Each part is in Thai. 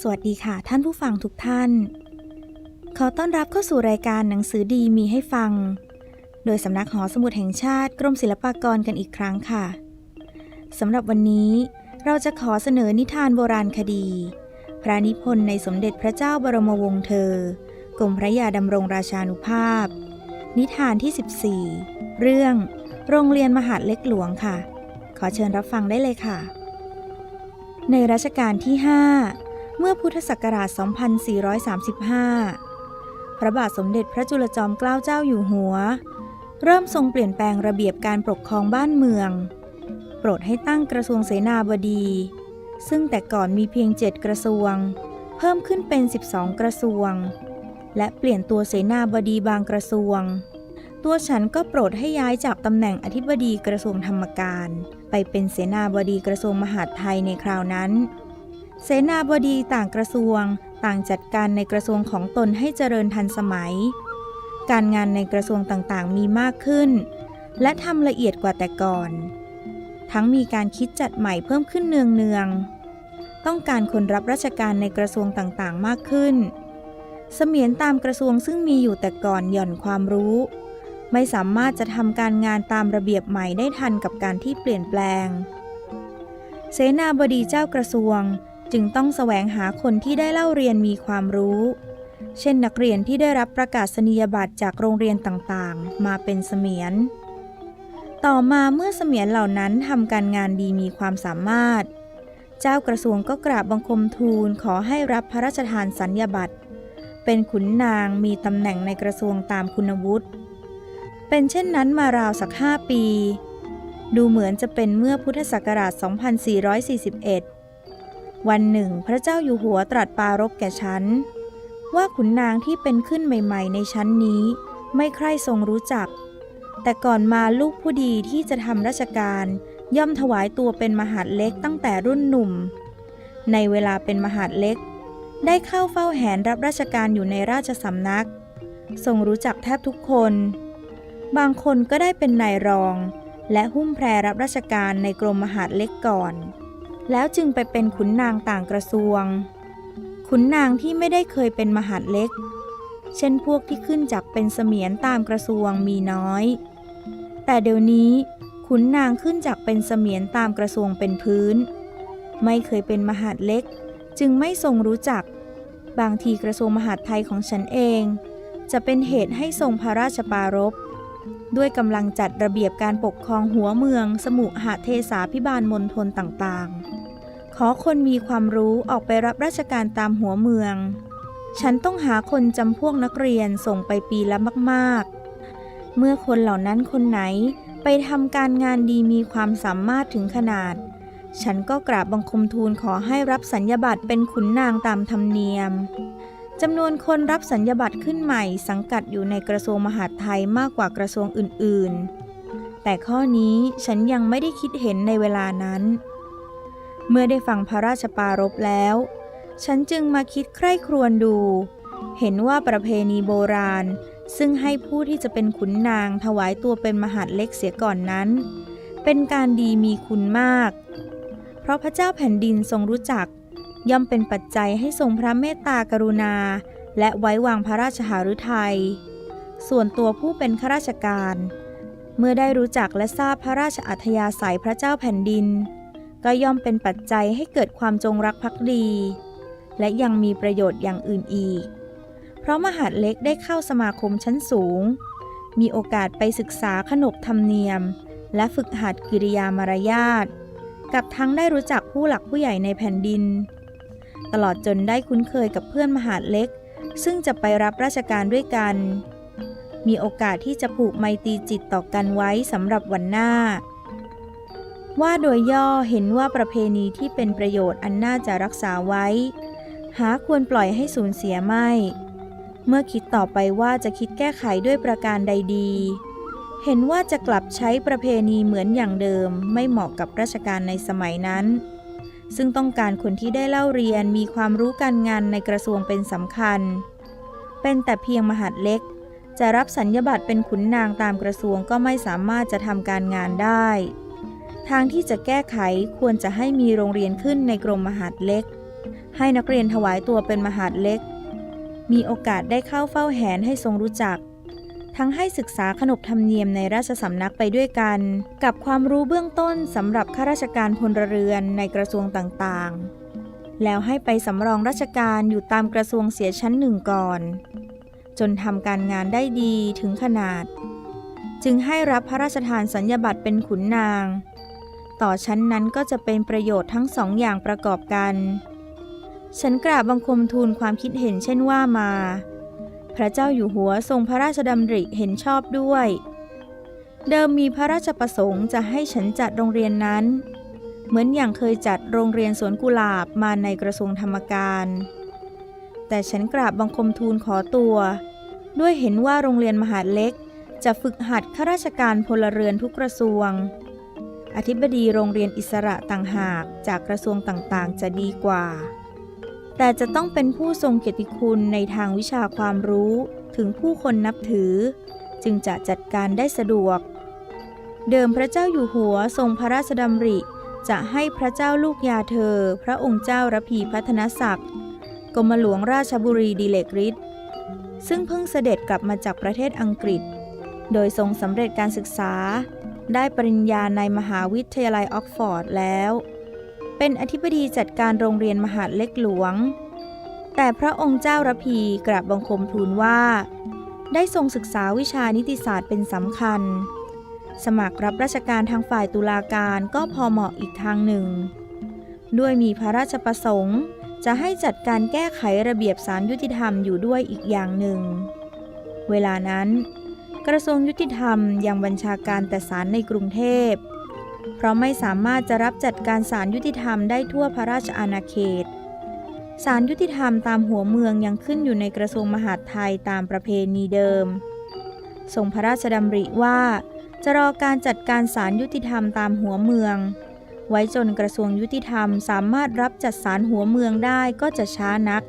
สวัสดีค่ะท่านผู้ฟังทุกท่าน ขอต้อนรับเข้าสู่รายการหนังสือดีมีให้ฟัง โดยสำนักหอสมุดแห่งชาติกรมศิลปากรกันอีกครั้งค่ะสำหรับวันนี้เราจะขอเสนอนิทานโบราณคดี พระนิพนธ์ในสมเด็จพระเจ้าบรมวงศ์เธอกรมพระยาดำรงราชานุภาพ นิทานที่ 14 เรื่อง โรงเรียนมหาดเล็กหลวงค่ะ ขอเชิญรับฟังได้เลยค่ะ ในรัชกาลที่ 5 เมื่อพุทธศักราช 2435 พระบาทสมเด็จพระจุลจอมเกล้าเจ้าอยู่หัว เริ่มทรงเปลี่ยนแปลงระเบียบการปกครองบ้านเมือง โปรดให้ตั้งกระทรวงเสนาบดี ซึ่งแต่ก่อนมีเพียง7กระทรวง เพิ่มขึ้นเป็น 12 กระทรวง และเปลี่ยนตัวเสนาบดีบางกระทรวง ตัวฉันก็โปรดให้ย้ายจากตำแหน่งอธิบดีกระทรวงธรรมการ ไปเป็นเสนาบดีกระทรวงมหาดไทยในคราวนั้น เสนาบดีต่างกระทรวง ต่างจัดการในกระทรวงของตนให้เจริญทันสมัย การงานในกระทรวงต่างๆ มีมากขึ้น และทำละเอียดกว่าแต่ก่อน ทั้งมีการคิดจัดใหม่เพิ่มขึ้นเนืองๆต้องการคนรับราชการในกระทรวงต่างๆ มากขึ้น เสมียนตามกระทรวงซึ่งมีอยู่แต่ก่อนหย่อนความรู้ ไม่สามารถจะทำการงานตามระเบียบใหม่ได้ทันกับการที่เปลี่ยนแปลง เสนาบดีเจ้ากระทรวง จึงต้องแสวงหาคนที่ได้เล่าเรียนมีความรู้ เช่นนักเรียนที่ได้รับประกาศนียบัตรจากโรงเรียนต่างๆ มาเป็นเสมียน ต่อมาเมื่อเสมียนเหล่านั้นทำการงานดีมีความสามารถ เจ้ากระทรวงก็กราบบังคมทูลขอให้รับพระราชทานสัญญาบัตร เป็นขุนนางมีตำแหน่งในกระทรวงตามคุณวุฒิ เป็นเช่นนั้นมาราวสักห้าปี ดูเหมือนจะเป็นเมื่อพุทธศักราช 2441 วันหนึ่ง พระเจ้าอยู่หัวตรัสปารบแก่ฉัน ว่าขุนนางที่เป็นขึ้นใหม่ ๆ ในชั้นนี้ ไม่ใคร่ทรงรู้จัก แต่ก่อนมาลูกผู้ดีที่จะทำราชการ ย่อมถวายตัวเป็นมหาดเล็กตั้งแต่รุ่นหนุ่ม ในเวลาเป็นมหาดเล็ก ได้เข้าเฝ้าแหนรับราชการอยู่ในราชสำนัก ทรงรู้จักแทบทุกคน บางคนก็ได้เป็นนายรอง และหุ้มแพรรับราชการในกรมมหาดเล็กก่อน แล้วจึงไปเป็นขุนนางต่างกระทรวง ขุนนางที่ไม่ได้เคยเป็นมหาดเล็ก เช่นพวกที่ขึ้นจากเป็นเสมียนตามกระทรวงมีน้อย แต่เดี๋ยวนี้ขุนนางขึ้นจากเป็นเสมียนตามกระทรวงเป็นพื้น ไม่เคยเป็นมหาดเล็ก จึงไม่ทรงรู้จัก บางทีกระทรวงมหาดไทยของฉันเอง จะเป็นเหตุให้ทรงพระราชปารภ ด้วยกำลังจัดระเบียบการปกครองหัวเมือง สมุหเทสาพิบาลมณฑลต่างๆ ขอคนมีความรู้ออกไปรับราชการตามหัวเมือง ฉันต้องหาคนจำพวกนักเรียนส่งไปปีละมากๆ เมื่อคนเหล่านั้นคนไหนไปทำการงานดีมีความสามารถถึงขนาด ฉันก็กราบบังคมทูลขอให้รับสัญญาบัตรเป็นขุนนางตามธรรมเนียม จำนวนคนรับสัญญาบัตรขึ้นใหม่ สังกัดอยู่ในกระทรวงมหาดไทยมากกว่ากระทรวงอื่น ๆ แต่ข้อนี้ฉันยังไม่ได้คิดเห็นในเวลานั้น เมื่อได้ฟังพระราชปารภแล้ว ฉันจึงมาคิดใคร่ครวญดู เห็นว่าประเพณีโบราณ ซึ่งให้ผู้ที่จะเป็นขุนนางถวายตัวเป็นมหาดเล็กเสียก่อนนั้น เป็นการดีมีคุณมาก เพราะพระเจ้าแผ่นดินทรงรู้จัก ย่อมเป็นปัจจัยให้ทรงพระเมตตากรุณา และไว้วางพระราชหฤทัย ส่วนตัวผู้เป็นข้าราชการ เมื่อได้รู้จักและทราบพระราชอัธยาศัยพระเจ้าแผ่นดิน ก็ย่อมเป็นปัจจัยให้เกิดความจงรักภักดี และยังมีประโยชน์อย่างอื่นอีก เพราะมหาดเล็กได้เข้าสมาคมชั้นสูง มีโอกาสไปศึกษาขนบธรรมเนียม และฝึกหัดกิริยามารยาทกับทั้งได้รู้จักผู้หลักผู้ใหญ่ในแผ่นดิน ตลอดจนได้คุ้นเคยกับเพื่อนมหาดเล็ก ซึ่งจะไปรับราชการด้วยกัน มีโอกาสที่จะผูกไมตรีจิตต่อกันไว้สำหรับวันหน้า ว่าโดยย่อเห็นว่าประเพณีที่เป็นประโยชน์อันน่าจะรักษาไว้ หาควรปล่อยให้สูญเสียไม่ เมื่อคิดต่อไปว่าจะคิดแก้ไขด้วยประการใดดี เห็นว่าจะกลับใช้ประเพณีเหมือนอย่างเดิมไม่เหมาะกับราชการในสมัยนั้น ซึ่งต้องการคนที่ได้เล่าเรียนมีความรู้การงานในกระทรวงเป็นสำคัญ เป็นแต่เพียงมหาดเล็ก จะรับสัญญาบัตรเป็นขุนนางตามกระทรวงก็ไม่สามารถจะทำการงานได้ ทางที่จะแก้ไขควรจะให้มีโรงเรียนขึ้นในกรมมหาดเล็ก ให้นักเรียนถวายตัวเป็นมหาดเล็ก มีโอกาสได้เข้าเฝ้าแหนให้ทรงรู้จัก ทั้งให้ศึกษาขนบธรรมเนียมในราชสำนักไปด้วยกัน กับความรู้เบื้องต้นสำหรับข้าราชการพลเรือนในกระทรวงต่างๆ แล้วให้ไปสำรองราชการอยู่ตามกระทรวงเสียชั้นหนึ่งก่อน จนทำการงานได้ดีถึงขนาด จึงให้รับพระราชทานสัญญาบัตรเป็นขุนนาง ต่อชั้นนั้นก็จะเป็นประโยชน์ทั้งสองอย่างประกอบกัน ฉันกราบบังคมทูลความคิดเห็นเช่นว่ามา พระเจ้าอยู่หัวทรงพระราชดำริเห็นชอบด้วย เดิมมีพระราชประสงค์จะให้ฉันจัดโรงเรียนนั้น เหมือนอย่างเคยจัดโรงเรียนสวนกุหลาบมาในกระทรวงธรรมการ แต่ฉันกราบบังคมทูลขอตัว ด้วยเห็นว่าโรงเรียนมหาเล็กจะฝึกหัดข้าราชการพลเรือนทุกกระทรวง อธิบดีโรงเรียนอิสระต่างหากจากกระทรวงต่างๆ จะดีกว่า แต่จะต้องเป็นผู้ทรงเกียรติคุณในทางวิชาความรู้ถึงผู้คนนับถือ จึงจะจัดการได้สะดวก เดิมพระเจ้าอยู่หัวทรงพระราชดำริ จะให้พระเจ้าลูกยาเธอ พระองค์เจ้าระพีพัฒนศักดิ์กรมหลวงราชบุรีดิเลกฤทธิ์ซึ่งเพิ่งเสด็จกลับมาจากประเทศอังกฤษ โดยทรงสำเร็จการศึกษา ได้ปริญญาในมหาวิทยาลัยออกฟอร์ดแล้ว เป็นอธิบดีจัดการโรงเรียนมหาดเล็กหลวง แต่พระองค์เจ้าระพีกราบบังคมทูลว่า ได้ทรงศึกษาวิชานิติศาสตร์เป็นสำคัญ สมัครรับราชการทางฝ่ายตุลาการก็พอเหมาะอีกทางหนึ่ง ด้วยมีพระราชประสงค์จะให้จัดการแก้ไขระเบียบสารยุติธรรมอยู่ด้วยอีกอย่างหนึ่ง เวลานั้น กระทรวงยุติธรรมยังบัญชาการแต่ศาลในกรุงเทพ เพราะไม่สามารถจะรับจัดการศาลยุติธรรมได้ทั่วพระราชอาณาเขตศาลยุติธรรมตามหัวเมืองยังขึ้นอยู่ในกระทรวงมหาดไทยตามประเพณีเดิม ทรงพระราชดำริว่า จะรอการจัดการศาลยุติธรรมตามหัวเมือง ไว้จนกระทรวงยุติธรรมสามารถรับจัดสารหัวเมืองได้ก็จะช้านัก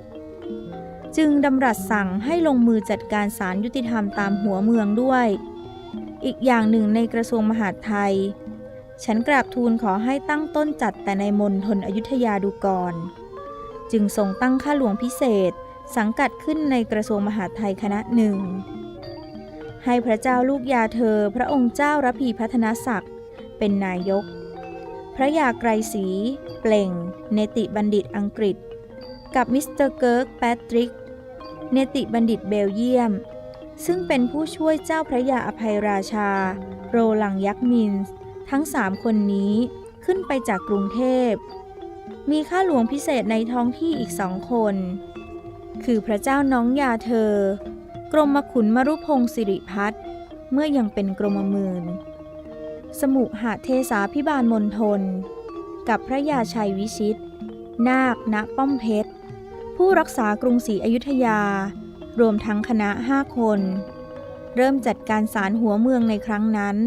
จึงดำรัสสั่งให้ลงมือจัดการศาลยุติธรรมตามหัวเมืองด้วย อีกอย่างหนึ่งในกระทรวงมหาดไทย ฉันกราบทูลขอให้ตั้งต้นจัดแต่ในมณฑลอยุธยาดูก่อน จึงทรงตั้งข้าหลวงพิเศษ สังกัดขึ้นในกระทรวงมหาดไทยคณะหนึ่ง ให้พระเจ้าลูกยาเธอพระองค์เจ้าระพีพัฒนศักดิ์เป็นนายก พระยาไกรศรีเปล่ง เนติบัณฑิตอังกฤษ กับมิสเตอร์เกิร์กแพทริก เนติบัณฑิตเบลเยียม ซึ่งเป็นผู้ช่วยเจ้าพระยาอภัยราชา โรลังยักษ์มินส์ ทั้งสามคนนี้ขึ้นไปจากกรุงเทพ มีข้าหลวงพิเศษในท้องที่อีกสองคน คือพระเจ้าน้องยาเธอ กรมขุนมรุพงศ์สิริพัฒน์เมื่อยังเป็นกรมมืนสมุหเทสาพิบาลมณฑลกับพระยาชัยวิชิต นาคณป้อมเพชร ผู้รักษากรุงศรีอยุธยา รวมทั้งคณะห้าคน เริ่มจัดการศาลหัวเมืองในครั้งนั้น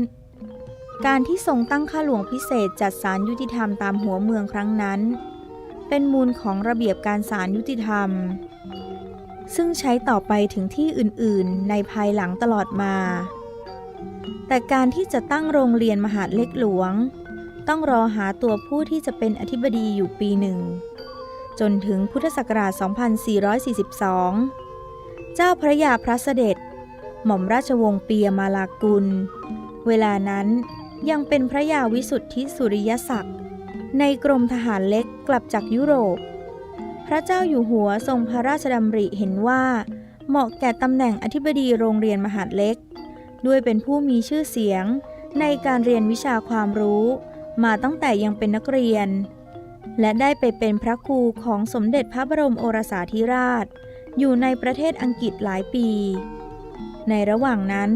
การที่ทรงตั้งข้าหลวงพิเศษจัดศาลยุติธรรมตามหัวเมืองครั้งนั้น เป็นมูลของระเบียบการศาลยุติธรรม ซึ่งใช้ต่อไปถึงที่อื่นๆ ในภายหลังตลอดมา แต่การที่จะตั้งโรงเรียนมหาดเล็กหลวง ต้องรอหาตัวผู้ที่จะเป็นอธิบดีอยู่ปีหนึ่ง จนถึงพุทธศักราช 2442 เจ้าพระยาพระเสด็จ หม่อมราชวงศ์เปียมาลากุลเวลานั้น ยังเป็นพระยาวิสุทธิสุริยศักดิ์ ในกรมทหารเล็กกลับจากยุโรป พระเจ้าอยู่หัวทรงพระราชดำริเห็นว่า เหมาะแก่ตำแหน่งอธิบดีโรงเรียนมหาดเล็ก ด้วยเป็นผู้มีชื่อเสียง ในการเรียนวิชาความรู้ มาตั้งแต่ยังเป็นนักเรียน และได้ไปเป็นพระครูของสมเด็จพระบรมโอรสาธิราช อยู่ในประเทศอังกฤษหลายปี ในระหว่างนั้น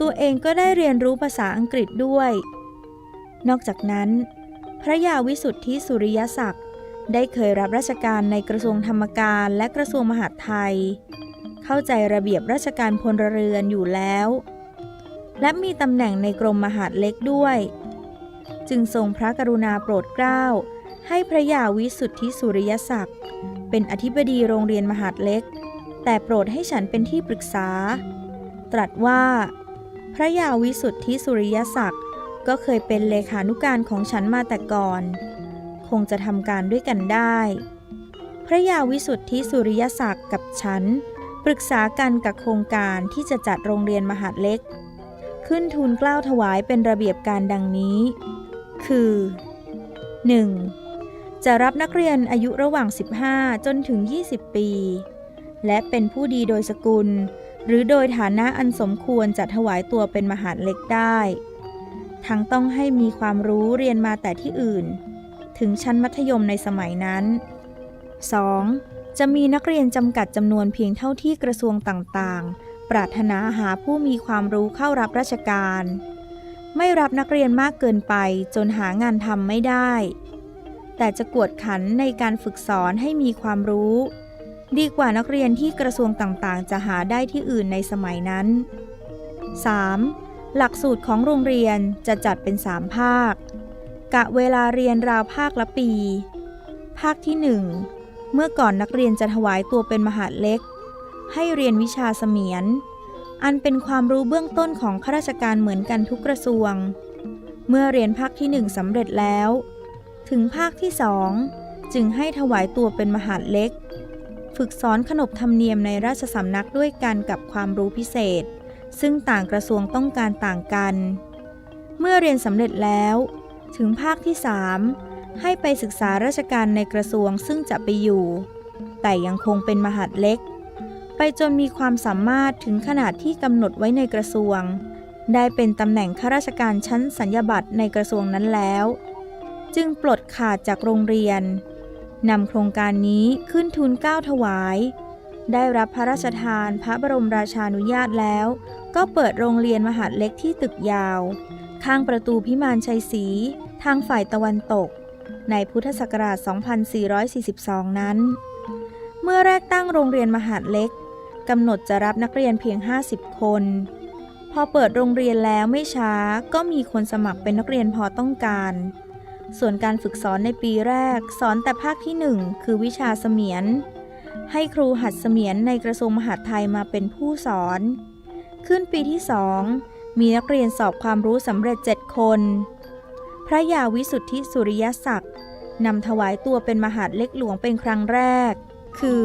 ตัวเองก็ได้เรียนรู้ภาษาอังกฤษด้วย นอกจากนั้น พระยาวิสุทธิสุริยศักดิ์ได้เคยรับราชการในกระทรวงธรรมการและกระทรวงมหาดไทย เข้าใจระเบียบราชการพลเรือนอยู่แล้ว และมีตำแหน่งในกรมมหาดเล็กด้วย จึงทรงพระกรุณาโปรดเกล้า ให้พระยาวิสุทธิสุริยศักดิ์เป็นอธิบดีโรงเรียนมหาดเล็ก แต่โปรดให้ฉันเป็นที่ปรึกษา ตรัสว่า พระยาวิสุทธิสุริยศักดิ์ก็เคยเป็นเลขานุการของฉันมาแต่ก่อน คงจะทำการด้วยกันได้ พระยาวิสุทธิสุริยศักดิ์กับฉัน ปรึกษากันกับโครงการที่จะจัดโรงเรียนมหาดเล็ก ขึ้นทูลเกล้าถวายเป็นระเบียบการดังนี้ คือ 1. จะรับนักเรียนอายุระหว่าง 15 จนถึง 20 ปี และเป็นผู้ดีโดยสกุล หรือโดยฐานะอันสมควรจะถวายตัวเป็นมหาเล็กได้ ทั้งต้องให้มีความรู้เรียนมาแต่ที่อื่น ถึงชั้นมัธยมในสมัยนั้น 2. จะมีนักเรียนจำกัดจำนวนเพียงเท่าที่กระทรวงต่างๆ ปรารถนาหาผู้มีความรู้เข้ารับราชการ ไม่รับนักเรียนมากเกินไปจนหางานทำไม่ได้ แต่จะกวดขันในการฝึกสอนให้มีความรู้ ดีกว่านักเรียนที่กระทรวงต่างๆ จะหาได้ที่อื่นในสมัยนั้น 3. หลักสูตรของโรงเรียนจะจัดเป็น 3 ภาค กะเวลาเรียนราวภาคละปี ภาคที่ 1 เมื่อก่อนนักเรียนจะถวายตัวเป็นมหาเล็ก ให้เรียนวิชาเสมียน อันเป็นความรู้เบื้องต้นของข้าราชการเหมือนกันทุกกระทรวง เมื่อเรียนภาคที่ 1สำเร็จแล้ว ถึงภาคที่สองจึงให้ถวายตัวเป็นมหาเล็ก ฝึกสอนขนบธรรมเนียมในราชสำนักด้วยกันกับความรู้พิเศษ ซึ่งต่างกระทรวงต้องการต่างกัน เมื่อเรียนสำเร็จแล้ว ถึงภาคที่ 3 ให้ไปศึกษาราชการในกระทรวงซึ่งจะไปอยู่ แต่ยังคงเป็นมหาดเล็ก ไปจนมีความสามารถถึงขนาดที่กำหนดไว้ในกระทรวง ได้เป็นตำแหน่งข้าราชการชั้นสัญญาบัตรในกระทรวงนั้นแล้ว จึงปลดขาดจากโรงเรียน นำโครงการนี้ขึ้นทุนเก้าถวาย ได้รับพระราชทานพระบรมราชานุญาตแล้ว ก็เปิดโรงเรียนมหาดเล็กที่ตึกยาว ข้างประตูพิมานชัยศรีทางฝ่ายตะวันตก ในพุทธศักราช 2442 นั้น เมื่อแรกตั้งโรงเรียนมหาดเล็กกำหนดจะรับนักเรียนเพียง 50 คน พอเปิดโรงเรียนแล้วไม่ช้าก็มีคนสมัครเป็นนักเรียนพอต้องการ ส่วนการฝึกสอนในปีแรก สอนแต่ภาคที่ 1 คือวิชาเสมียน ให้ครูหัดเสมียนในกระทรวงมหาดไทยมาเป็นผู้สอน ขึ้นปีที่สองมีนักเรียนสอบความรู้สำเร็จ 7 คน พระยาวิสุทธิสุริยศักดิ์นำถวายตัวเป็นมหาดเล็กหลวงเป็นครั้งแรก คือ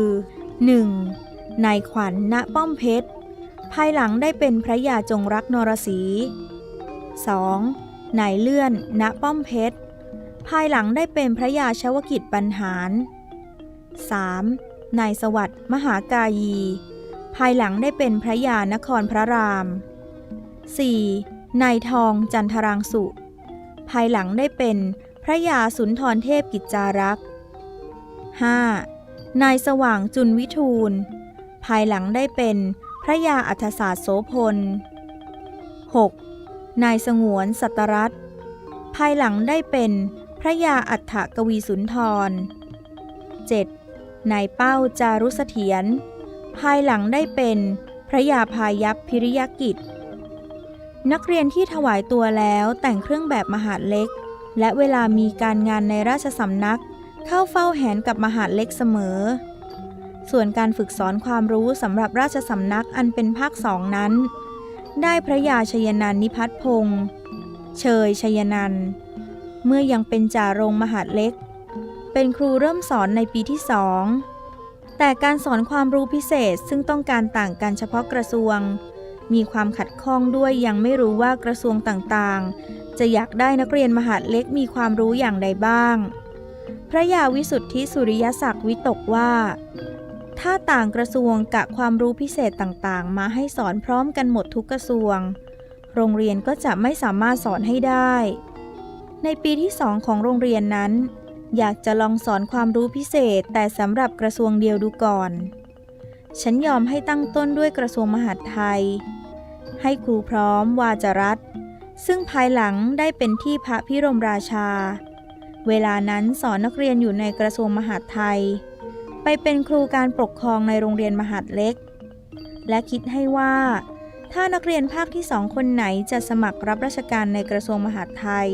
1. นายขวัญณป้อมเพชร ภายหลังได้เป็นพระยาจงรักนรสี 2. นายเลื่อนณป้อมเพชร ภายหลังได้เป็นพระยาชวกิจบรรหาร 3. นายสวัสดิ์มหากายี ภายหลังได้เป็นพระยานครพระราม 4. นายทองจันทรางสุ ภายหลังได้เป็นพระยาสุนทรเทพกิจจารักษ์ 5. นายสว่างจุนวิทูล ภายหลังได้เป็นพระยาอัธศาสโสพล 6. นายสงวนสัตรัตภายหลังได้เป็น พระยาอัฏฐกวีสุนทร 7. นายเป้าจารุเสถียร ภายหลังได้เป็นพระยาพายัพพิริยกิจ นักเรียนที่ถวายตัวแล้วแต่งเครื่องแบบมหาดเล็ก และเวลามีการงานในราชสำนัก เข้าเฝ้าแหนกับมหาดเล็กเสมอ ส่วนการฝึกสอนความรู้สำหรับราชสำนักอันเป็นภาคสองนั้น ได้พระยาชยนันนิพัฒพงษ์เชยชยนัน เมื่อยังเป็นจ่าโรงมหาดเล็ก เป็นครูเริ่มสอนในปีที่สองแต่การสอนความรู้พิเศษซึ่งต้องการต่างกันเฉพาะกระทรวง มีความขัดข้องด้วยยังไม่รู้ว่ากระทรวงต่างๆ จะอยากได้นักเรียนมหาดเล็กมีความรู้อย่างใดบ้าง พระยาวิสุทธิสุริยศักดิ์วิตกว่า ถ้าต่างกระทรวงกะความรู้พิเศษต่างๆ มาให้สอนพร้อมกันหมดทุกกระทรวง โรงเรียนก็จะไม่สามารถสอนให้ได้ ในปีที่สองของโรงเรียนนั้น อยากจะลองสอนความรู้พิเศษแต่สำหรับกระทรวงเดียวดูก่อน ฉันยอมให้ตั้งต้นด้วยกระทรวงมหาดไทย ให้ครูพร้อมวาจรัตซึ่งภายหลังได้เป็นที่พระพิรมราชา เวลานั้นสอนนักเรียนอยู่ในกระทรวงมหาดไทย ไปเป็นครูการปกครองในโรงเรียนมหาดเล็ก และคิดให้ว่า ถ้านักเรียนภาคที่สองคนไหนจะสมัครรับราชการในกระทรวงมหาดไทย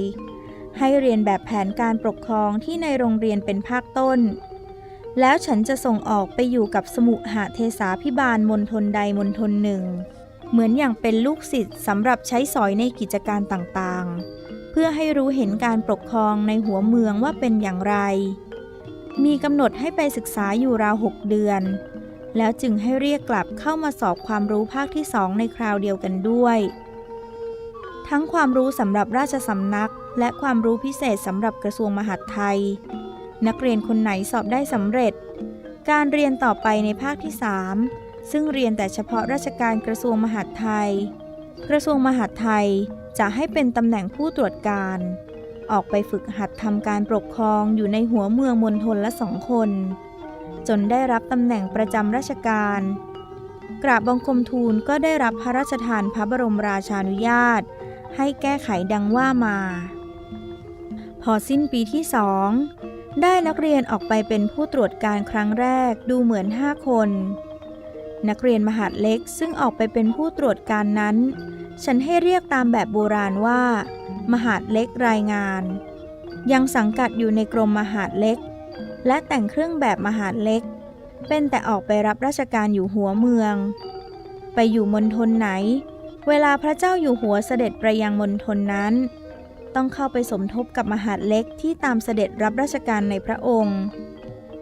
ให้เรียนแบบแผนการปกครองที่ในโรงเรียนเป็นภาคต้น แล้วฉันจะส่งออกไปอยู่กับสมุหเทสาพิบาลมณฑลใดมณฑลหนึ่ง เหมือนอย่างเป็นลูกศิษย์สำหรับใช้สอยในกิจการต่างๆ เพื่อให้รู้เห็นการปกครองในหัวเมืองว่าเป็นอย่างไร มีกำหนดให้ไปศึกษาอยู่ราวหกเดือน แล้วจึงให้เรียกกลับเข้ามาสอบความรู้ภาคที่สองในคราวเดียวกันด้วย ทั้งความรู้สำหรับราชสำนัก และความรู้พิเศษสำหรับกระทรวงมหาดไทย นักเรียนคนไหนสอบได้สำเร็จ การเรียนต่อไปในภาคที่ 3 ซึ่งเรียนแต่เฉพาะราชการกระทรวงมหาดไทย กระทรวงมหาดไทยจะให้เป็นตำแหน่งผู้ตรวจการ ออกไปฝึกหัดทำการปกครองอยู่ในหัวเมืองมณฑลละสองคน จนได้รับตำแหน่งประจำราชการ กราบบังคมทูลก็ได้รับพระราชทานพระบรมราชานุญาต ให้แก้ไขดังว่ามา อสิ้นปีที่สองได้นักเรียนออกไปเป็นผู้ตรวจการครั้งแรกดูเหมือนห้าคน นักเรียนมหาดเล็กซึ่งออกไปเป็นผู้ตรวจการนั้น ฉันให้เรียกตามแบบโบราณว่า มหาดเล็กรายงาน ยังสังกัดอยู่ในกรมมหาดเล็ก และแต่งเครื่องแบบมหาดเล็ก เป็นแต่ออกไปรับราชการอยู่หัวเมือง ไปอยู่มณฑลไหน เวลาพระเจ้าอยู่หัวเสด็จไปยังมณฑลนั้น ต้องเข้าไปสมทบกับมหาดเล็กที่ตามเสด็จรับราชการในพระองค์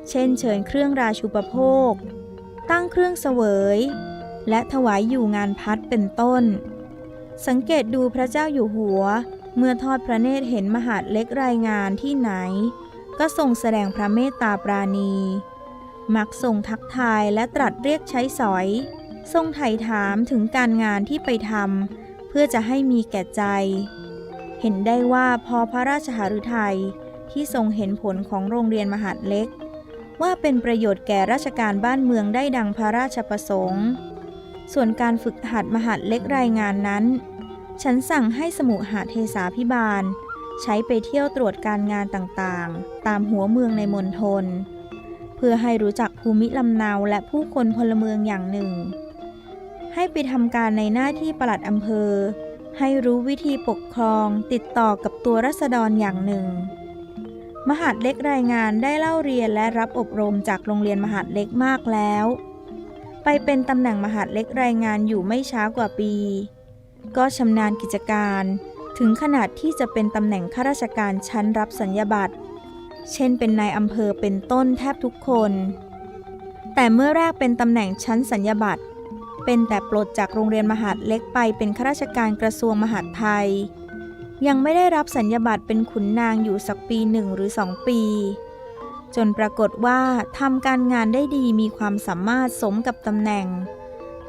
เช่นเชิญเครื่องราชูปโภค ตั้งเครื่องเสวย และถวายอยู่งานพัดเป็นต้น สังเกตดูพระเจ้าอยู่หัว เมื่อทอดพระเนตรเห็นมหาดเล็กรายงานที่ไหน ก็ทรงแสดงพระเมตตาปราณี มักทรงทักทายและตรัสเรียกใช้สอย ทรงไถ่ถามถึงการงานที่ไปทำเพื่อจะให้มีแก่ใจ เห็นได้ว่าพอพระราชหฤทัยที่ทรงเห็นผลของโรงเรียนมหาดเล็ก ว่าเป็นประโยชน์แก่ราชการบ้านเมืองได้ดังพระราชประสงค์ ส่วนการฝึกหัดมหาดเล็กรายงานนั้น ฉันสั่งให้สมุหาเทสาพิบาล ใช้ไปเที่ยวตรวจการงานต่างๆ ตามหัวเมืองในมณฑลเพื่อให้รู้จักภูมิลำเนาและผู้คนพลเมืองอย่างหนึ่ง ให้ไปทำการในหน้าที่ปลัดอำเภอ ให้รู้วิธีปกครองติดต่อกับตัวรัษฎรอย่างหนึ่ง มหาดเล็กรายงานได้เล่าเรียนและรับอบรมจากโรงเรียนมหาดเล็กมากแล้ว ไปเป็นตำแหน่งมหาดเล็กรายงานอยู่ไม่ช้ากว่าปี ก็ชำนาญกิจการถึงขนาดที่จะเป็นตำแหน่งข้าราชการชั้นรับสัญญาบัตร เช่นเป็นนายอำเภอเป็นต้นแทบทุกคน แต่เมื่อแรกเป็นตำแหน่งชั้นสัญญาบัตร เป็นแต่ปลดจากโรงเรียนมหาดเล็กไปเป็นข้าราชการกระทรวงมหาดไทย ยังไม่ได้รับสัญญาบัตรเป็นขุนนางอยู่สักปีหนึ่งหรือสองปี จนปรากฏว่าทำการงานได้ดีมีความสามารถสมกับตำแหน่ง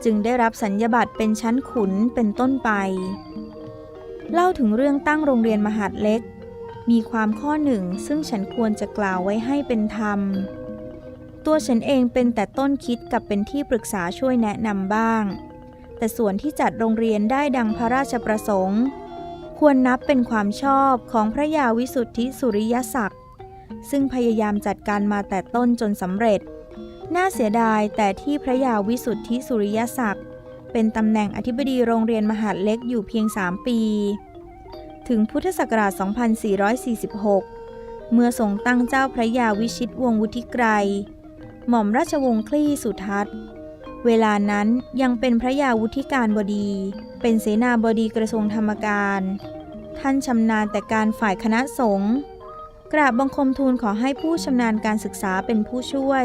จึงได้รับสัญญาบัตรเป็นชั้นขุนเป็นต้นไป เล่าถึงเรื่องตั้งโรงเรียนมหาดเล็ก มีความข้อหนึ่งซึ่งฉันควรจะกล่าวไว้ให้เป็นธรรม ตัวฉันเองเป็นแต่ต้นคิดกับเป็นที่ปรึกษาช่วยแนะนำบ้าง แต่ส่วนที่จัดโรงเรียนได้ดังพระราชประสงค์ ควรนับเป็นความชอบของพระยาวิสุทธิสุริยศักดิ์ซึ่งพยายามจัดการมาแต่ต้นจนสำเร็จ น่าเสียดายแต่ที่พระยาวิสุทธิสุริยศักดิ์เป็นตำแหน่งอธิบดีโรงเรียนมหาดเล็กอยู่เพียง 3 ปี ถึงพุทธศักราช 2446 เมื่อทรงตั้งเจ้าพระยาวิชิตวงวุฒิไกร หม่อมราชวงศ์คลี่สุทัศน์ เวลานั้นยังเป็นพระยาวุฒิการบดี เป็นเสนาบดีกระทรวงธรรมการ ท่านชำนาญแต่การฝ่ายคณะสงฆ์กราบบังคมทูลขอให้ผู้ชำนาญการศึกษาเป็นผู้ช่วย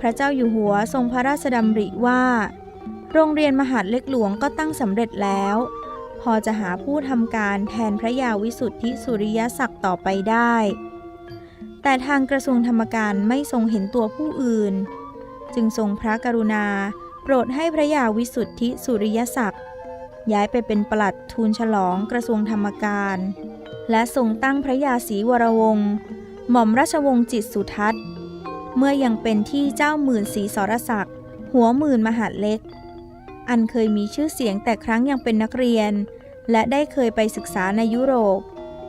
พระเจ้าอยู่หัวทรงพระราชดำริว่า โรงเรียนมหาดเล็กหลวงก็ตั้งสำเร็จแล้ว พอจะหาผู้ทำการแทนพระยาวิสุทธิสุริยศักดิ์ต่อไปได้ แต่ทางกระทรวงธรรมการไม่ทรงเห็นตัวผู้อื่น จึงทรงพระกรุณา โปรดให้พระยาวิสุทธิสุริยศักดิ์ย้ายไปเป็นปลัดทูลฉลองกระทรวงธรรมการ และทรงตั้งพระยาศรีวรวงศ์หม่อมราชวงศ์จิตสุทัศน์ เมื่อยังเป็นที่เจ้าหมื่นศรีสรศักดิ์หัวหมื่นมหาเล็ก อันเคยมีชื่อเสียงแต่ครั้งยังเป็นนักเรียน และได้เคยไปศึกษาในยุโรป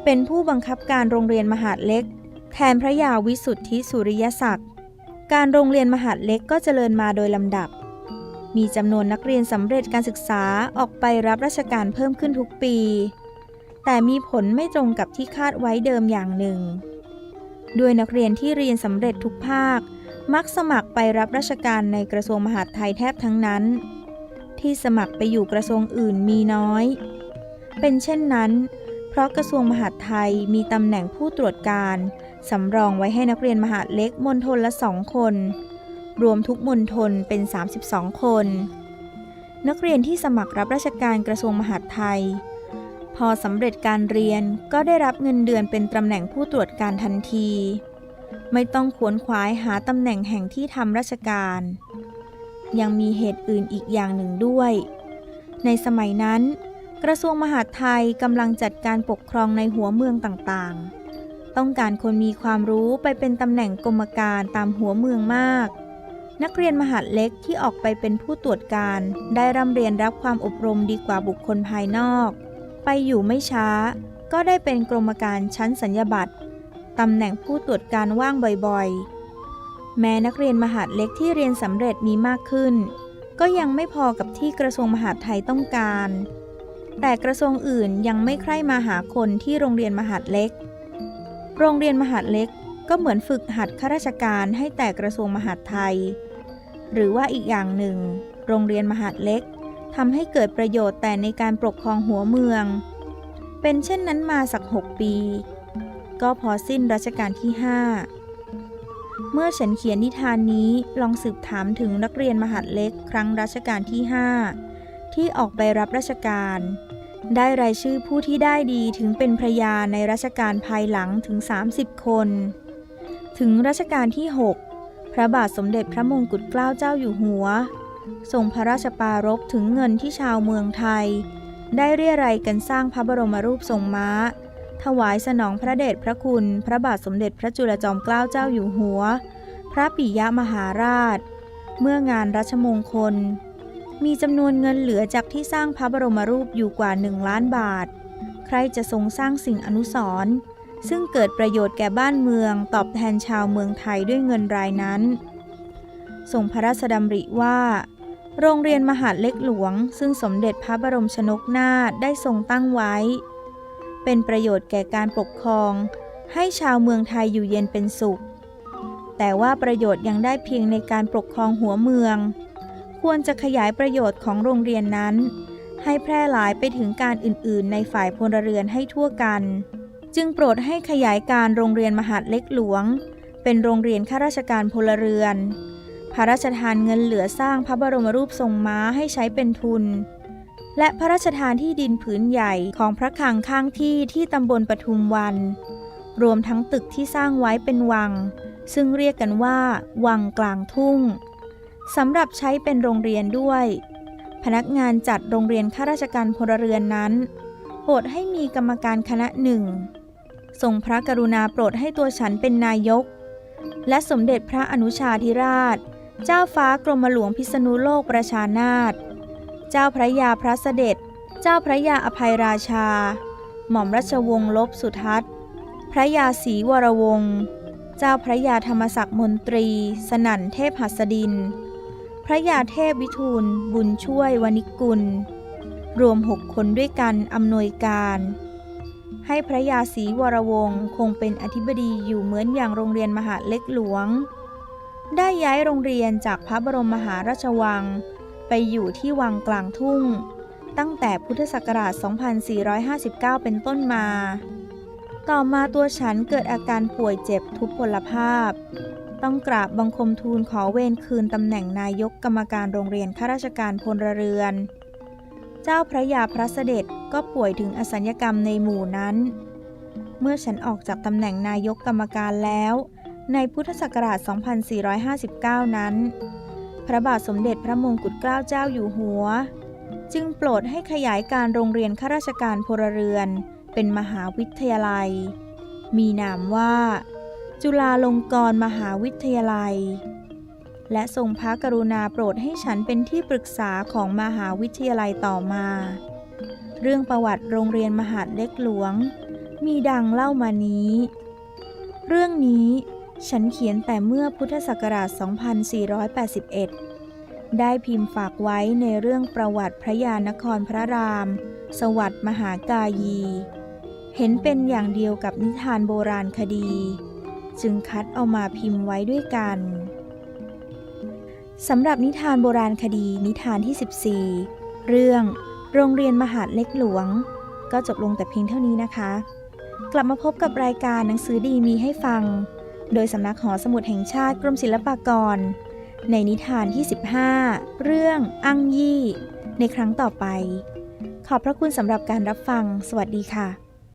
เป็นผู้บังคับการโรงเรียนมหาเล็ก แทนพระยาวิสุทธิสุริยศักดิ์ การโรงเรียนมหาดเล็กก็เจริญมาโดยลำดับ มีจำนวนนักเรียนสำเร็จการศึกษาออกไปรับราชการเพิ่มขึ้นทุกปี แต่มีผลไม่ตรงกับที่คาดไว้เดิมอย่างหนึ่ง ด้วยนักเรียนที่เรียนสำเร็จทุกภาค มักสมัครไปรับราชการในกระทรวงมหาดไทยแทบทั้งนั้น ที่สมัครไปอยู่กระทรวงอื่นมีน้อย เป็นเช่นนั้น เพราะกระทรวงมหาดไทยมีตำแหน่งผู้ตรวจการ สำรองไว้ให้นักเรียนมหาเล็กมณฑลละสองคน รวมทุกมณฑลเป็น 32 คน นักเรียนที่สมัครรับราชการกระทรวงมหาดไทย พอสำเร็จการเรียนก็ได้รับเงินเดือนเป็นตำแหน่งผู้ตรวจการทันที ไม่ต้องขวนขวายหาตำแหน่งแห่งที่ทำราชการ ยังมีเหตุอื่นอีกอย่างหนึ่งด้วย ในสมัยนั้น กระทรวงมหาดไทยกำลังจัดการปกครองในหัวเมืองต่างๆ ต้องการคนมีความรู้ไปเป็นตำแหน่งกรมการตามหัวเมืองมาก นักเรียนมหาดเล็กที่ออกไปเป็นผู้ตรวจการ ได้ร่ำเรียนรับความอบรมดีกว่าบุคคลภายนอก ไปอยู่ไม่ช้า ก็ได้เป็นกรมการชั้นสัญญาบัตรตำแหน่งผู้ตรวจการว่างบ่อยๆ แม้นักเรียนมหาดเล็กที่เรียนสำเร็จมีมากขึ้น ก็ยังไม่พอกับที่กระทรวงมหาดไทยต้องการ แต่กระทรวงอื่นยังไม่ใคร่มาหาคนที่โรงเรียนมหาดเล็ก โรงเรียนมหาดเล็กก็เหมือนฝึกหัดข้าราชการให้แต่กระทรวงมหาดไทย หรือว่าอีกอย่างหนึ่ง โรงเรียนมหาดเล็กทำให้เกิดประโยชน์แต่ในการปกครองหัวเมือง เป็นเช่นนั้นมาสักหกปี ก็พอสิ้นรัชกาลที่5เมื่อฉันเขียนนิทานนี้ลองสืบถามถึงนักเรียนมหาดเล็กครั้งรัชกาลที่5ที่ออกไปรับราชการ ได้รายชื่อผู้ที่ได้ดีถึงเป็นพระยาในรัชกาลภายหลังถึง 30 คน ถึงรัชกาลที่ 6 พระบาทสมเด็จพระมงกุฎเกล้าเจ้าอยู่หัวทรงพระราชปรารภถึงเงินที่ชาวเมืองไทย ได้เรียรัยกันสร้างพระบรมรูปทรงม้า ถวายสนองพระเดชพระคุณ พระบาทสมเด็จพระจุลจอมเกล้าเจ้าอยู่หัว พระปิยมหาราช เมื่องานรัชมงคล มีจำนวนเงินเหลือจากที่สร้างพระบรมรูปอยู่กว่า 1 ล้านบาท ใครจะทรงสร้างสิ่งอนุสรณ์ซึ่งเกิดประโยชน์แก่บ้านเมือง ตอบแทนชาวเมืองไทยด้วยเงินรายนั้นทรงพระราชดำริว่า โรงเรียนมหาดเล็กหลวง ซึ่งสมเด็จพระบรมชนกนาถได้ทรงตั้งไว้ เป็นประโยชน์แก่การปกครอง ให้ชาวเมืองไทยอยู่เย็นเป็นสุข แต่ว่าประโยชน์ยังได้เพียงในการปกครองหัวเมือง ควรจะขยายประโยชน์ของโรงเรียนนั้น ให้แพร่หลายไปถึงการอื่น ๆ ในฝ่ายพลเรือนให้ทั่วกัน จึงโปรดให้ขยายการโรงเรียนมหาดเล็กหลวง เป็นโรงเรียนข้าราชการพลเรือน พระราชทานเงินเหลือสร้างพระบรมรูปทรงม้าให้ใช้เป็นทุน และพระราชทานที่ดินผืนใหญ่ของพระคลังข้างที่ที่ตำบลปทุมวัน รวมทั้งตึกที่สร้างไว้เป็นวัง ซึ่งเรียกกันว่า วังกลางทุ่ง สำหรับใช้เป็นโรงเรียนด้วย พนักงานจัดโรงเรียนข้าราชการพลเรือนนั้นโปรดให้มีกรรมการคณะหนึ่งทรงพระกรุณาโปรดให้ตัวฉันเป็นนายก และสมเด็จพระอนุชาธิราช เจ้าฟ้ากรมหลวงพิษณุโลกประชานาถเจ้าพระยาพระเสด็จ เจ้าพระยาอภัยราชา หม่อมราชวงศ์ลบสุทัศน์ พระยาศรีวรวงศ์ เจ้าพระยาธรรมศักดิ์มนตรี สนั่นเทพหัสดิน พระยาเทพวิทูล บุญช่วยวณิกุล รวมหกคนด้วยกันอำนวยการ ให้พระยาศรีวรวงศ์คงเป็นอธิบดีอยู่เหมือนอย่างโรงเรียนมหาเล็กหลวง ได้ย้ายโรงเรียนจากพระบรมมหาราชวัง ไปอยู่ที่วังกลางทุ่ง ตั้งแต่พุทธศักราช 2459 เป็นต้นมา ต่อมาตัวฉันเกิดอาการป่วยเจ็บทุพพลภาพ ต้องกราบบังคมทูลขอเวรคืนตำแหน่งนายกกรรมการโรงเรียนข้าราชการพลเรือน เจ้าพระยาพระเสด็จก็ป่วยถึงอสัญญกรรมในหมู่นั้น เมื่อฉันออกจากตำแหน่งนายกกรรมการแล้ว ในพุทธศักราช 2459 นั้น พระบาทสมเด็จพระมงกุฎเกล้าเจ้าอยู่หัว จึงโปรดให้ขยายการโรงเรียนข้าราชการพลเรือน เป็นมหาวิทยาลัย มีนามว่า จุฬาลงกรณ์มหาวิทยาลัย และทรงพระกรุณาโปรดให้ฉันเป็นที่ปรึกษาของมหาวิทยาลัยต่อมา เรื่องประวัติโรงเรียนมหาดเล็กหลวง มีดังเล่ามานี้ เรื่องนี้ฉันเขียนแต่เมื่อพุทธศักราช 2481 ได้พิมพ์ฝากไว้ในเรื่องประวัติพระยานครพระราม สวัสดิ์มหากายี เห็นเป็นอย่างเดียวกับนิทานโบราณคดี จึงคัดเอามาพิมพ์ไว้ด้วยกันสำหรับนิทานโบราณคดีนิทานที่ 14 เรื่องโรงเรียนมหาดเล็กหลวง ก็จบลงแต่เพียงเท่านี้นะคะ กลับมาพบกับรายการหนังสือดีมีให้ฟัง โดยสำนักหอสมุดแห่งชาติกรมศิลปากร ในนิทานที่ 15 เรื่องอังยี่ ในครั้งต่อไป ขอบพระคุณสำหรับการรับฟัง สวัสดีค่ะ